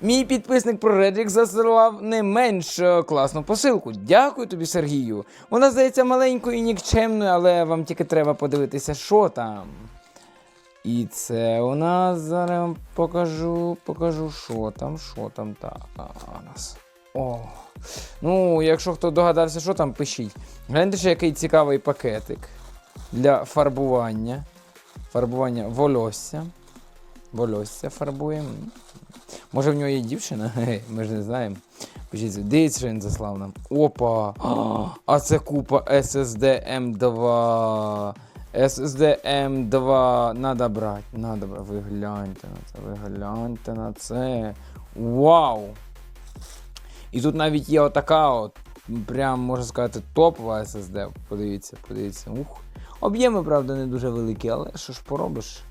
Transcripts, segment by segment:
Мій підписник про Редрік засилав не менш е, класну посилку. Дякую тобі, Сергію. Вона здається маленькою і нікчемною, але вам тільки треба подивитися, що там. І це у нас зараз покажу, покажу, що там, що там так. У нас. О. Ну, якщо хто догадався, що там, пишіть. Гляньте, ще який цікавий пакетик для фарбування. Фарбування волосся. Волосся фарбуємо. Може в нього є дівчина? Ми ж не знаємо. Пишіть, дивіться, що він заслав нам. Опа! А, це купа SSD M2. SSD M2 надо брати. Надо брати. Ви гляньте на це, ви гляньте на це. Вау! І тут навіть є отака от, прям можна сказати, топова SSD. Подивіться, подивіться. Ух. Об'єми, правда, не дуже великі, але що ж поробиш?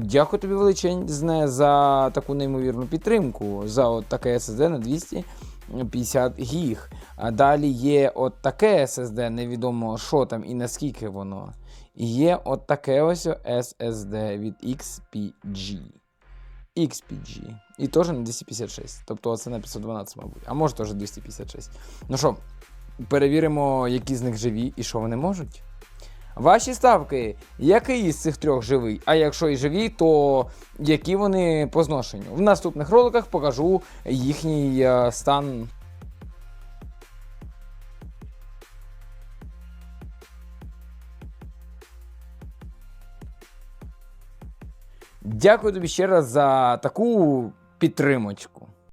Дякую тобі величезне за таку неймовірну підтримку. За от таке SSD на 250 гіг. А далі є от таке SSD, невідомо що там і наскільки воно. І є от таке ось SSD від XPG. XPG. І теж на 256. Тобто це на 512, мабуть. А може теж 256. Ну що, перевіримо, які з них живі і що вони можуть. Ваші ставки, який із цих трьох живий? А якщо і живі, то які вони по зношенню? В наступних роликах покажу їхній е, стан. Дякую тобі ще раз за таку підтримочку.